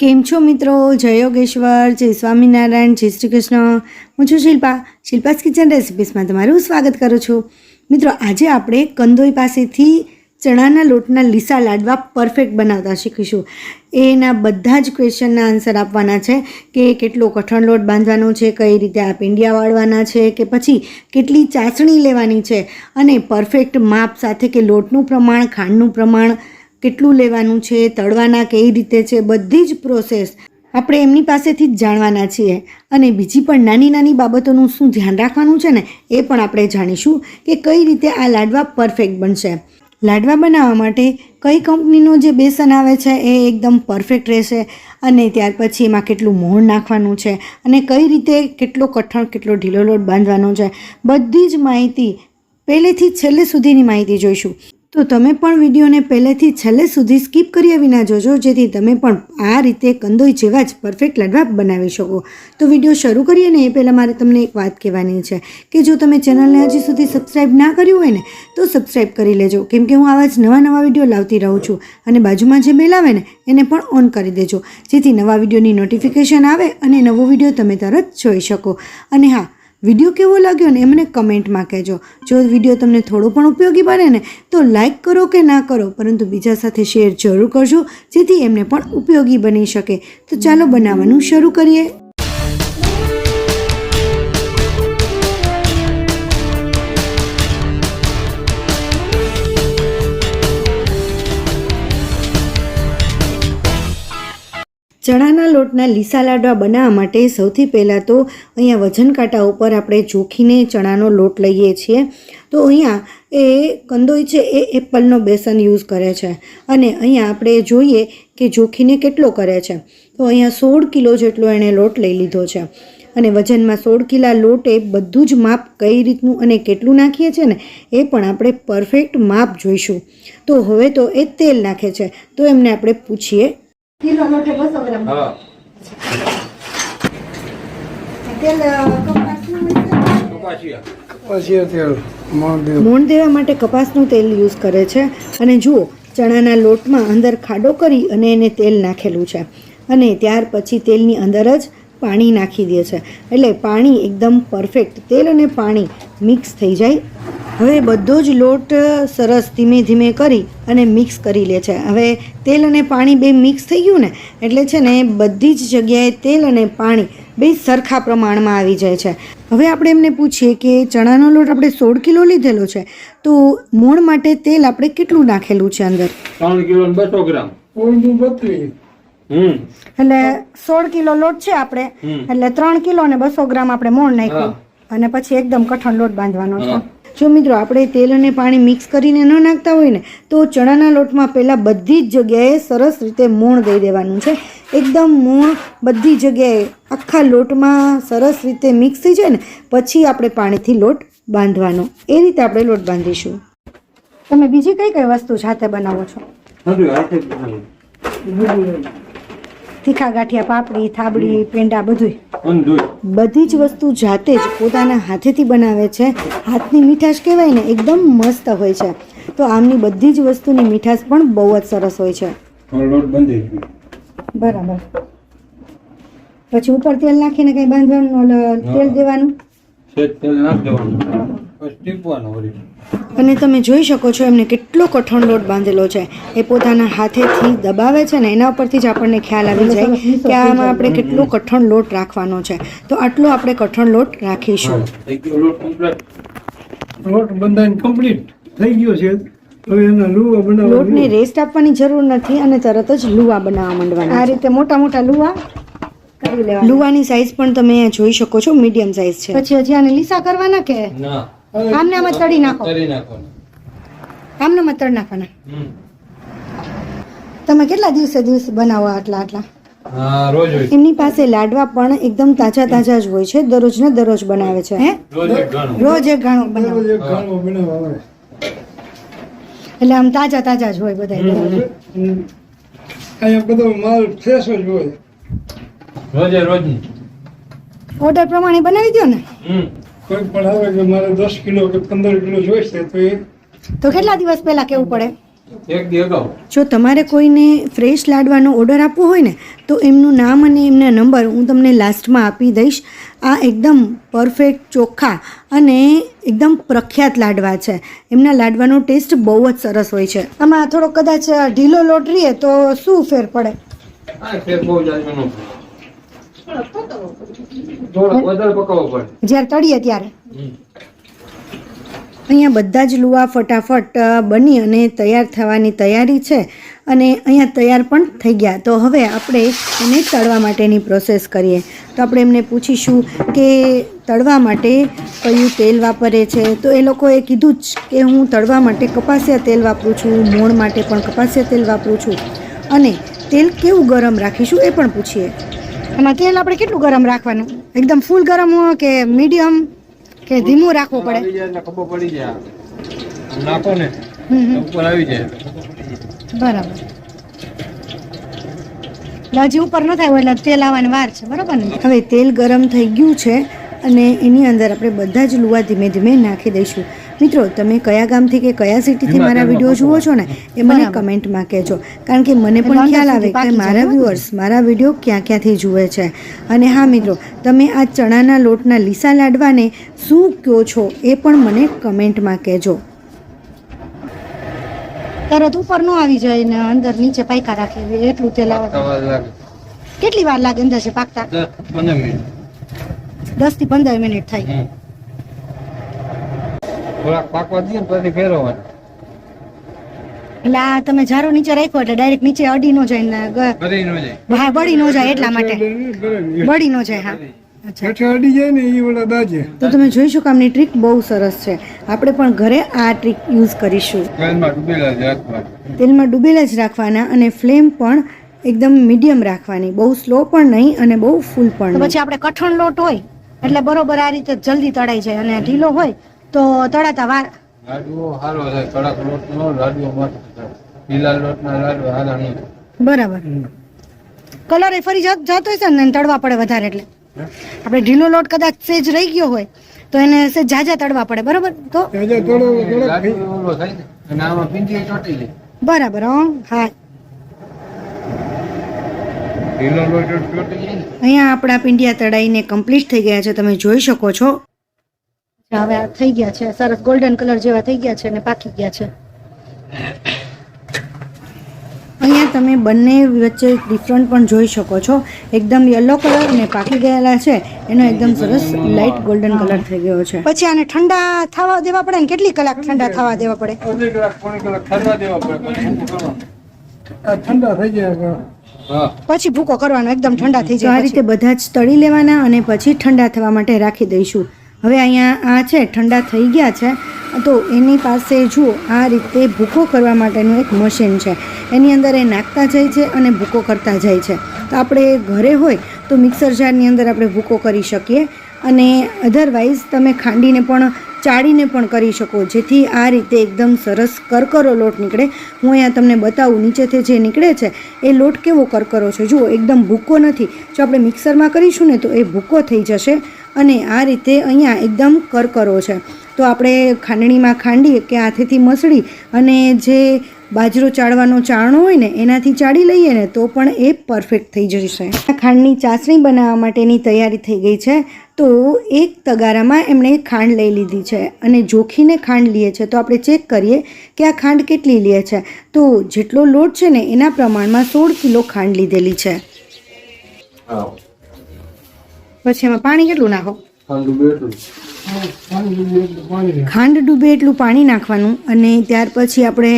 કેમ છો મિત્રો? જય યોગેશ્વર, જય સ્વામિનારાયણ, જય શ્રી કૃષ્ણ. હું છું શિલ્પા. શિલ્પાસ કિચન રેસિપીસમાં તમારું સ્વાગત કરું છું. મિત્રો, આજે આપણે કંદોઈ પાસેથી ચણાના લોટના લીસા લાડવા પરફેક્ટ બનાવતા શીખીશું. એના બધા જ ક્વેશ્ચનના આન્સર આપવાના છે કે કેટલો કઠણ લોટ બાંધવાનો છે, કઈ રીતે આ પિંડિયા વાળવાના છે કે પછી કેટલી ચાસણી લેવાની છે અને પરફેક્ટ માપ સાથે કે લોટનું પ્રમાણ, ખાંડનું પ્રમાણ કેટલું લેવાનું છે, તળવાના કઈ રીતે છે, બધી જ પ્રોસેસ આપણે એમની પાસેથી જ જાણવાના છીએ. અને બીજી પણ નાની નાની બાબતોનું શું ધ્યાન રાખવાનું છે ને, એ પણ આપણે જાણીશું કે કઈ રીતે આ લાડવા પરફેક્ટ બનશે. લાડવા બનાવવા માટે કઈ કંપનીનો જે બેસન આવે છે, એ એકદમ પરફેક્ટ રહેશે. અને ત્યાર પછી એમાં કેટલું મોણ નાખવાનું છે અને કઈ રીતે કેટલો કઠણ, કેટલો ઢીલો લોટ બાંધવાનો છે, બધી જ માહિતી પહેલેથી છેલ્લે સુધીની માહિતી જોઈશું. તો તમે પણ વિડીયોને પહેલેથી છેલ્લે સુધી સ્કીપ કર્યા વિના જોજો, જેથી તમે પણ આ રીતે કંદોઈ જેવા જ પરફેક્ટ લાડવા બનાવી શકો. તો વીડિયો શરૂ કરીએ ને, એ પહેલાં મારે તમને એક વાત કહેવાની છે કે જો તમે ચેનલને હજી સુધી સબસ્ક્રાઈબ ના કર્યું હોય ને, તો સબસ્ક્રાઈબ કરી લેજો. કેમ કે હું આવા જ નવા નવા વીડિયો લાવતી રહું છું અને બાજુમાં જે બેલ આવે ને, એને પણ ઓન કરી દેજો. જેથી નવા વિડીયોની નોટિફિકેશન આવે અને નવો વીડિયો તમે તરત જોઈ શકો. અને હા વીડિયો કેવો લાગ્યો ને એ મને કમેન્ટમાં કહેજો. જો વીડિયો તમને થોડો પણ ઉપયોગી બને ને, તો લાઈક કરો કે ના કરો, પરંતુ બીજા સાથે શેર જરૂર કરજો, જેથી એમને પણ ઉપયોગી બની શકે. તો ચાલો બનાવવાનું શરૂ કરીએ. ચણાના લોટના લીસા લાડવા બનાવવા માટે સૌથી પહેલાં તો અહીંયા વજન કાંટા ઉપર આપણે જોખીને ચણાનો લોટ લઈએ છીએ. તો અહીંયા એ કંદોઈ છે એ એપલનો બેસન યુઝ કરે છે. અને અહીંયા આપણે જોઈએ કે જોખીને કેટલો કરે છે. તો અહીંયા સોળ કિલો જેટલો એણે લોટ લઈ લીધો છે. અને વજનમાં સોળ કિલા લોટ એ બધું જ માપ કઈ રીતનું અને કેટલું નાખીએ છીએ ને એ પણ આપણે પરફેક્ટ માપ જોઈશું. તો હવે તો એ તેલ નાખે છે. તો એમને આપણે પૂછીએ કિલો લોટે બસો ગ્રામ. હા. તેલ કપાસનું કપાસિયા. પછી તેલ મહાદેવ મોણ દેવા માટે કપાસનું તેલ યુઝ કરે છે અને જુઓ ચણાના લોટમાં અંદર ખાડો કરી અને એને તેલ નાખેલું છે. અને ત્યાર પછી તેલની અંદર જ પાણી નાખી દે છે. એટલે પાણી એકદમ પરફેક્ટ તેલ અને પાણી મિક્સ થઈ જાય. હવે બધો જ લોટ સરસ ધીમે ધીમે કરી અને મિક્સ કરી લે છે. હવે તેલ અને પાણી બે મિક્સ થઈ ગયું ને એટલે છે ને બધી જ જગ્યાએ તેલ અને પાણી બે સરખા પ્રમાણમાં આવી જાય છે. હવે આપણે એમને પૂછીએ કે ચણાનો લોટ આપણે સોળ કિલો લીધેલો છે તો મોણ માટે તેલ આપણે કેટલું નાખેલું છે અંદર? ત્રણ કિલો બસો ગ્રામ. બત્રીસ. એટલે સોળ કિલો લોટ છે આપણે. એટલે ત્રણ કિલો ને બસો ગ્રામ આપણે મોણ નાખ્યું. અને પછી એકદમ કઠણ લોટ બાંધવાનો છે. જો મિત્રો આપણે તેલ અને પાણી મિક્સ કરીને ન નાખતા હોય ને તો ચણાના લોટમાં પહેલાં બધી જ જગ્યાએ સરસ રીતે મૂણ દઈ દેવાનું છે. એકદમ મૂણ બધી જગ્યાએ આખા લોટમાં સરસ રીતે મિક્સ થઈ જાય ને પછી આપણે પાણીથી લોટ બાંધવાનો. એ રીતે આપણે લોટ બાંધીશું. તમે બીજી કઈ કઈ વસ્તુ જાતે બનાવો છો બધું હાથે જ બનાવ્યું. તીખા ગાંઠિયા પાપડી થાબડી પેંડા બધુંય. બધી જ વસ્તુ જાતે જ પોતાના હાથેથી બનાવે છે. હાથની મીઠાશ કહેવાય ને એકદમ મસ્ત હોય છે. તો આમની બધી જ વસ્તુની મીઠાશ પણ બહુ જ સરસ હોય છે. બંધી. બરાબર. પછી ઉપર તેલ નાખીને કઈ બાંધવાનું તેલ દેવાનું? તેલ નાખી દેવાનું. અને તમે જોઈ શકો છો એમને કેટલો કઠણ લોટ બાંધેલો છે. એ પોતાના હાથેથી દબાવે છે ને એના ઉપરથી જ આપણને ખ્યાલ આવી જાય કે આમાં આપણે કેટલો કઠણ લોટ રાખવાનો છે. તો આટલો આપણે કઠણ લોટ રાખીશું. લોટ. બંધાઈને કમ્પ્લીટ થઈ ગયો છે. હવે એના લુવા લોટને રેસ્ટ આપવાની જરૂર નથી અને તરત જ લુવા બનાવવા માંડવાના આ રીતે મોટા મોટા લુવા લુવાની. સાઈઝ પણ તમે જોઈ શકો છો મીડિયમ સાઈઝ છે. પછી હજી આને લીસા કરવાના કે? ના. આમને આમાં તળી નાખો. કરી નાખો આમને આમાં તળી નાખવાના. તમે કેટલા દિવસે દિવસ બનાવો આટલા આટલા? રોજ એમની પાસે લાડવા પણ એકદમ તાજા તાજા જ હોય છે દરરોજ ને દરરોજ બનાવે છે હે? રોજ એક બનાવે. આવે એટલે આમ તાજા તાજા જ હોય બધા અહીંયા બધો માલ ફ્રેશ જ હોય. રોજે રોજ ઓર્ડર પ્રમાણે બનાવી દો ને. હમ. કોઈ પણ આવે કે મારે દસ કિલો કે પંદર કિલો જોઈશે તો એ તો કેટલા દિવસ પહેલા કેવું પડે? એક દી અગાઉ. જો તમારે કોઈને ફ્રેશ લાડવાનો ઓર્ડર આપવો હોય ને તો એમનું નામ અને એમના નંબર હું તમને લાસ્ટમાં આપી દઈશ. આ એકદમ પરફેક્ટ ચોખ્ખા અને એકદમ પ્રખ્યાત લાડવા છે. એમના લાડવાનો ટેસ્ટ બહુ જ સરસ હોય છે. આમાં થોડો કદાચ ઢીલો લોટ રહીએ તો શું ફેર પડે? ફેર બહુ જાજુ થોડો વધારે પકાવવો પડે જ્યારે તળીએ ત્યારે? અહીંયા બધા જ લુવા ફટાફટ બની અને તૈયાર થવાની તૈયારી છે અને અહીંયા તૈયાર પણ થઈ ગયા. તો હવે આપણે એને તળવા માટેની પ્રોસેસ કરીએ. તો આપણે એમને પૂછીશું કે તળવા માટે કયું તેલ વાપરે છે? તો એ લોકોએ કીધું જ કે હું તળવા માટે કપાસિયા તેલ વાપરું છું મોણ માટે પણ કપાસિયા તેલ વાપરું છું. અને તેલ કેવું ગરમ રાખીશું એ પણ પૂછીએ. એમાં તેલ આપણે કેટલું ગરમ રાખવાનું? એકદમ ફૂલ ગરમ હોય કે મીડિયમ કે ધીમું રાખવું પડે? ખબર જાય નાખો ને ઉપર આવી જાય. બરાબર. હજી ઉપર ન થાય એટલે તેલ આવવાની વાર છે બરાબર ને? હવે તેલ ગરમ થઈ ગયું છે અને એની અંદર આપણે બધા જ લુવા ધીમે ધીમે નાખી દઈશું. મિત્રો તમે કયા ગામથી કે કયા સિટીથી મારા વીડિયો જુઓ છો ને એ મને કમેન્ટમાં કહેજો. કારણ કે મને પણ ખ્યાલ આવે કે મારા વ્યુઅર્સ મારા વીડિયો ક્યાં ક્યાંથી જુએ છે. અને હા મિત્રો તમે આ ચણાના લોટના લીસા લાડવાને શું કહો છો એ પણ મને કમેન્ટમાં કહેજો. તરત ઉપરનો આવી જાય ને અંદર નીચે પાયકા રાખે એટલું તેલ કેટલી વાર લાગે અંદાજે પાકતા? દસથી પંદર મિનિટ થાય. થોડાક પાકવા દઈએ ને પછી ફેરવવાનું. એટલે આ તમે જારો નીચે રાખ્યો એટલે ડાયરેક્ટ નીચે અડી નો જાય ને બળી નો ન જાય. હા બળી નો જાય એટલા માટે. બળી ન જાય હા. અડી જાય ને એ ઓલા દાજે. તો તમે જોઈ શકો આમની ટ્રીક બહુ સરસ છે. આપણે પણ ઘરે આ ટ્રીક યુઝ કરીશું. તેલમાં ડૂબેલા જ તેલમાં ડૂબેલા જ રાખવાના અને ફ્લેમ પણ એકદમ મીડિયમ રાખવાની. બહુ સ્લો પણ નહીં અને બહુ ફૂલ પણ પછી આપણે કઠણ લોટ હોય એટલે બરોબર આ રીતે જલ્દી તળાઈ જાય અને ઢીલો હોય તો તળાતા વાર. લાડવો હારો થાય કડક લોટ નો લાડવો મસ્ત થાય લીલા લોટના લાડવા હારા નહીં. બરાબર. કલર એ ફરી જત- જતો હશે ને તળવા પડે વધારે એટલે. આપણે ઢીલો લોટ કદાચ સેજ રહી ગયો હોય તો એને સે જાજા તળવા પડે બરાબર? તો? બરાબર હં અહીંયા આપણા પિંડિયા તળાઈને કમ્પ્લીટ થઈ ગયા છે તમે જોઈ શકો છો. હવે આ થઈ ગયા છે. સરસ ગોલ્ડન કલર જેવા થઈ ગયા છે અને પાકી ગયા છે. અહીંયા તમે બંને વચ્ચે ડિફરન્ટ પણ જોઈ શકો છો. એકદમ યલો કલર અને પાકી ગયેલા છે. એનો એકદમ સરસ લાઇટ ગોલ્ડન કલર થઈ ગયો છે. પછી આને ઠંડા થવા દેવા પડે ને કેટલી કલાક ઠંડા થવા દેવા પડે? અડધી કલાક પોણી કલાક ઠરવા દેવા પડે પછી આ ઠંડા થઈ જાય પછી ભૂકો કરવાનો એકદમ ઠંડા થઈ જાય આ રીતે બધા જ તળી લેવાના અને પછી ઠંડા થવા માટે રાખી દઈશું. હવે અહીંયા આ છે, ઠંડા થઈ ગયા છે. તો એની પાસે જુઓ, આ રીતે ભૂકો કરવા માટેનું એક મશીન છે. એની અંદર એ નાખતા જાય છે અને ભૂકો કરતા જાય છે. તો આપણે ઘરે હોય તો મિક્સર જારની અંદર આપણે ભૂકો કરી શકીએ અને અધરવાઇઝ તમે ખાંડીને પણ ચાળીને પણ કરી શકો. જેથી આ રીતે એકદમ સરસ કરકરો લોટ નીકળે. હું અહીંયા તમને બતાવું, નીચેથી જે નીકળે છે, એ લોટ કેવો કરકરો છે? જુઓ, એકદમ ભૂકો નથી. જો આપણે મિક્સરમાં કરીશું ને તો એ ભૂકો થઈ જશે. અને આ રીતે અહીંયા એકદમ કરકરો છે. તો આપણે ખાંડણીમાં ખાંડી કે હાથેથી મસળી અને જે બાજરો ચાળવાનો ચાળણો હોય ને, એનાથી ચાળી લઈએ ને, તો પણ એ પરફેક્ટ થઈ જશે. ખાંડની ચાસણી બનાવવા માટેની તૈયારી થઈ ગઈ છે. તો એક તગારામાં એમણે ખાંડ લઈ લીધી છે અને જોખીને ખાંડ લઈએ છે. તો આપણે ચેક કરીએ કે આ ખાંડ કેટલી લે છે. તો જેટલો લોટ છે ને, એના પ્રમાણમાં સોળ કિલો ખાંડ લીધેલી છે. પછી એમાં પાણી કેટલું નાખો? ખાંડ ડૂબે એટલું. પાણી નાખવાનું અને ત્યાર પછી આપણે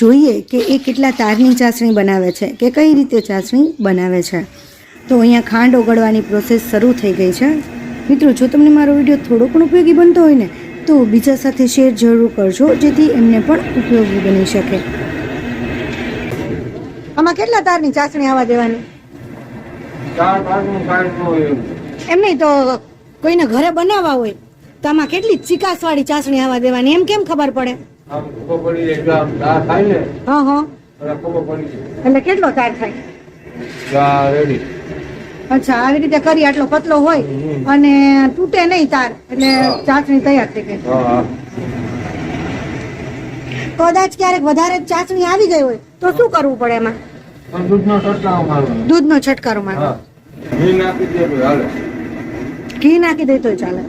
જોઈએ કે એ કેટલા તારની ચાસણી બનાવે છે કે કઈ રીતે ચાસણી બનાવે છે. તો અહીંયા ખાંડ ઓગળવાની પ્રોસેસ શરૂ થઈ ગઈ છે. મિત્રો જો તમને મારો વીડિયો થોડો પણ ઉપયોગી બનતો હોય ને તો બીજા સાથે શેર જરૂર કરજો જેથી એમને પણ ઉપયોગી બની શકે. આમાં કેટલા તારની ચાસણી આવવા દેવાની? ચાર એમ નહીં તો કોઈને ઘરે બનાવવા હોય તો આમાં કેટલી ચિકાસવાળી ચાસણી આવવા દેવાની? એમ કેમ ખબર પડે? હા હા. એટલે કેટલો તાર થાય? અચ્છા આવી રીતે કરી આટલો પતલો હોય અને તૂટે નહીં તાર એટલે ચાસણી તૈયાર થઈ ગઈ. કદાચ ક્યારેક વધારે ચાસણી આવી ગઈ હોય તો શું કરવું પડે એમાં? દૂધનો છંટકાવ મારવાનો. દૂધનો છટકારો મારો હા. ઘી નાખી દે તોય ચાલે.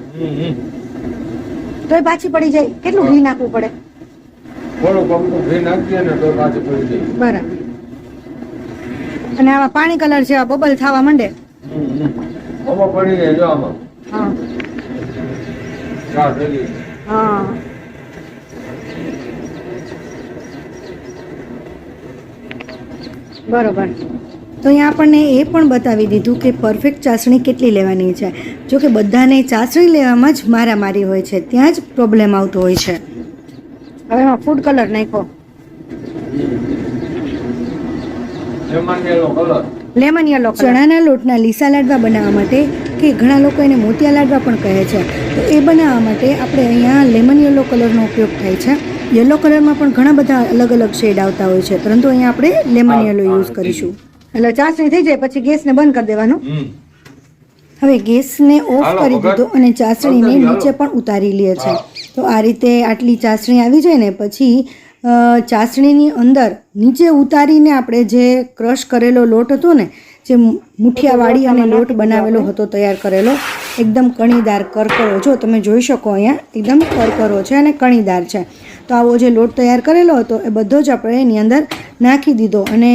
તોય પાછી પડી જાય. કેટલું ઘી નાખવું પડે? થોડું કપડું ઘી નાખીએ ને તો પાછી પડી જાય. બરાબર. અને આવા પાણી કલર જેવા બબલ થવા માંડે? હમ, હમ. આમાં પડી જાય જો આમાં. હા. હા. બરોબર. તો અહીંયા આપણને એ પણ બતાવી દીધું કે પરફેક્ટ ચાસણી કેટલી લેવાની છે. જો કે બધાને ચાસણી લેવામાં જ મારામારી હોય છે. ત્યાં જ પ્રોબ્લેમ આવતો હોય છે. હવે એમાં ફૂડ કલર નાખો લેમન યેલો ચણાના લોટના લીસા લાડવા બનાવવા માટે કે ઘણા લોકો એને મોતિયા લાડવા પણ કહે છે. તો એ બનાવવા માટે આપણે અહીંયા લેમન યલો કલરનો ઉપયોગ થાય છે. યલો કલરમાં પણ ઘણા બધા અલગ અલગ શેડ આવતા હોય છે. પરંતુ અહીંયા આપણે લેમન યલો યુઝ કરીશું. એટલે ચાસણી થઈ જાય પછી ગેસને બંધ કરી દેવાનું. હવે ગેસને ઓફ કરી દીધો અને ચાસણીને નીચે પણ ઉતારી લે છે. તો આ રીતે આટલી ચાસણી આવી જાય ને પછી ચાસણીની અંદર નીચે ઉતારીને આપણે જે ક્રશ કરેલો લોટ હતો ને જે મુઠિયાવાળી અને લોટ બનાવેલો હતો તૈયાર કરેલો એકદમ કણીદાર કરકરો જો તમે જોઈ શકો અહીંયા એકદમ કરકરો છે અને કણીદાર છે. તો આવો જે લોટ તૈયાર કરેલો હતો એ બધો જ આપણે એની અંદર નાખી દીધો અને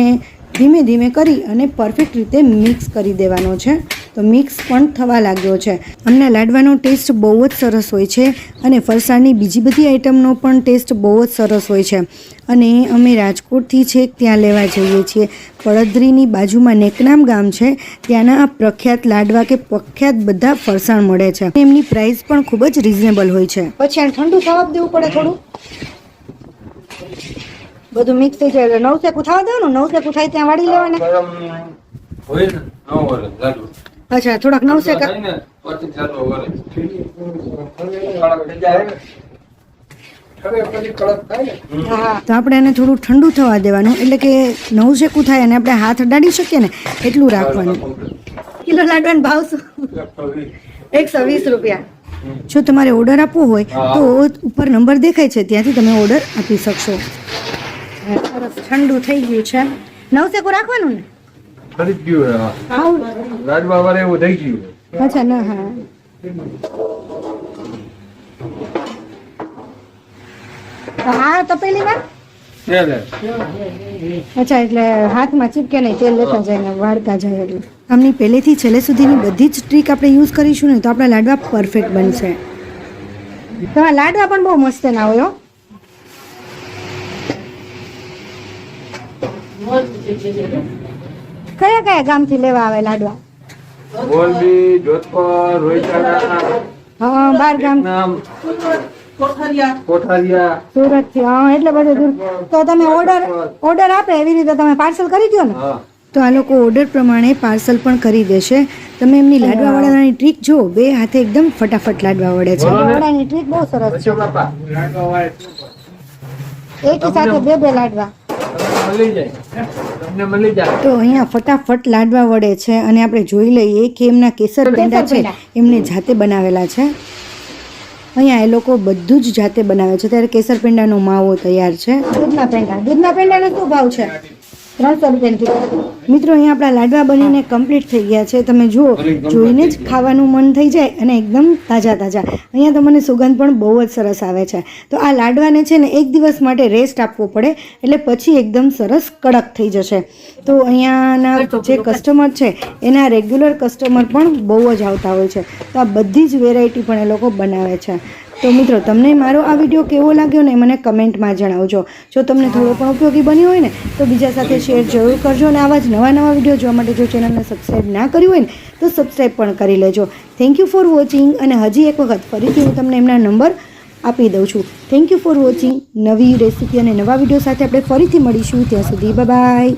ધીમે ધીમે કરી અને પરફેક્ટ રીતે મિક્સ કરી દેવાનો છે. તો મિક્સ પણ થવા લાગ્યો છે. અમના લાડવાનો ટેસ્ટ બહુ જ સરસ હોય છે અને ફરસાણની બીજી બધી આઈટમનો પણ ટેસ્ટ બહુ જ સરસ હોય છે. અને અમે રાજકોટથી છેક ત્યાં લેવા જઈએ છીએ. પડદરીની બાજુમાં નેકનામ ગામ છે, ત્યાંના પ્રખ્યાત લાડવા કે પ્રખ્યાત બધા ફરસાણ મળે છે. એમની પ્રાઇસ પણ ખૂબ જ રિઝનેબલ હોય છે. પછી ઠંડુ થવા દેવું પડે થોડું. બધું મિક્સ થઈ જાય એટલે નવસેકું થવા દેવાનું નવસેકું થાય ત્યાં વાળી લેવાના. અચ્છા થોડાક નવ. હા તો આપણે એને થોડું ઠંડુ થવા દેવાનું એટલે કે નવસેકું થાય અને આપણે હાથ અડાડી શકીએ ને એટલું રાખવાનું. કિલો લાડવાનો ભાવ શું? એકસો વીસ રૂપિયા. જો તમારે ઓર્ડર આપવો હોય તો ઉપર નંબર દેખાય છે ત્યાંથી તમે ઓર્ડર આપી શકશો. સરસ ઠંડુ થઈ ગયું છે. નવસેકું રાખવાનું ને ખરીદ ગયું. હા. વાળે એવું થઈ ગયું. અચ્છા ના હા. હા તપેલી માં અચ્છા એટલે હાથમાં ચીપકે નહીં તેલ લેતા જાય ને વાળતા જાય એટલે. આમની પહેલેથી છેલ્લે સુધીની બધી જ ટ્રીક આપણે યુઝ કરીશું ને તો આપણા લાડવા પરફેક્ટ બનશે. તમારા લાડવા પણ બહુ મસ્ત ના હોય હો. કયા કયા ગામથી લેવા આવે લાડવા? મોરબી જોધપુર રોહિતાણા હા બાર ગામ. નામ. કોઠારિયા. સુરતથી હા એટલે બધું દૂર. તો તમે ઓર્ડર ઓર્ડર આપે એવી રીતે તમે પાર્સલ કરી દો ને? તો આ લોકો ઓર્ડર પ્રમાણે પાર્સલ પણ કરી દેશે. તમે એમની લાડવા વડાની ટ્રીક જો બે હાથે એકદમ ફટાફટ લાડવા વડે છે વડાની ટ્રીક બહુ સરસ છે. એકી સાથે બે બે લાડવા. તો અહીંયા ફટાફટ લાડવા વડે છે અને આપણે જોઈ લઈએ કે એમના કેસર પેંડા છે એમને જાતે બનાવેલા છે. અહીંયા એ લોકો બધું જ જાતે બનાવે છે. ત્યારે કેસર પેંડાનો માવો તૈયાર છે. દૂધના પેંડા. દૂધના પેંડાનો શું ભાવ છે? ત્રણસો રૂપિયાની મિત્રો અહીંયા આપણા લાડવા બનીને કમ્પ્લીટ થઈ ગયા છે. તમે જુઓ જોઈને જ ખાવાનું મન થઈ જાય અને એકદમ તાજા તાજા. અહીંયા તો મને સુગંધ પણ બહુ જ સરસ આવે છે. તો આ લાડવાને છે ને એક દિવસ માટે રેસ્ટ આપવો પડે એટલે પછી એકદમ સરસ કડક થઈ જશે. તો અહીંયાના જે કસ્ટમર છે એના રેગ્યુલર કસ્ટમર પણ બહુ જ આવતા હોય છે. તો આ બધી જ વેરાયટી પણ એ લોકો બનાવે છે. તો મિત્રો, તમને મારો આ વીડિયો કેવો લાગ્યો ને મને કમેન્ટમાં જણાવજો. જો તમને થોડો પણ ઉપયોગી બન્યો હોય ને, તો બીજા સાથે શેર જરૂર કરજો અને આવા જ નવા નવા વીડિયો જોવા માટે જો ચેનલને સબસ્ક્રાઈબ ના કર્યું હોય ને, તો સબસ્ક્રાઈબ પણ કરી લેજો. થેન્ક યુ ફોર વોચિંગ અને હજી એક વખત ફરીથી હું તમને એમના નંબર આપી દઉં છું. થેન્ક યુ ફોર વોચિંગ નવી રેસીપી અને નવા વીડિયો સાથે આપણે ફરીથી મળીશું. ત્યાં સુધી બાય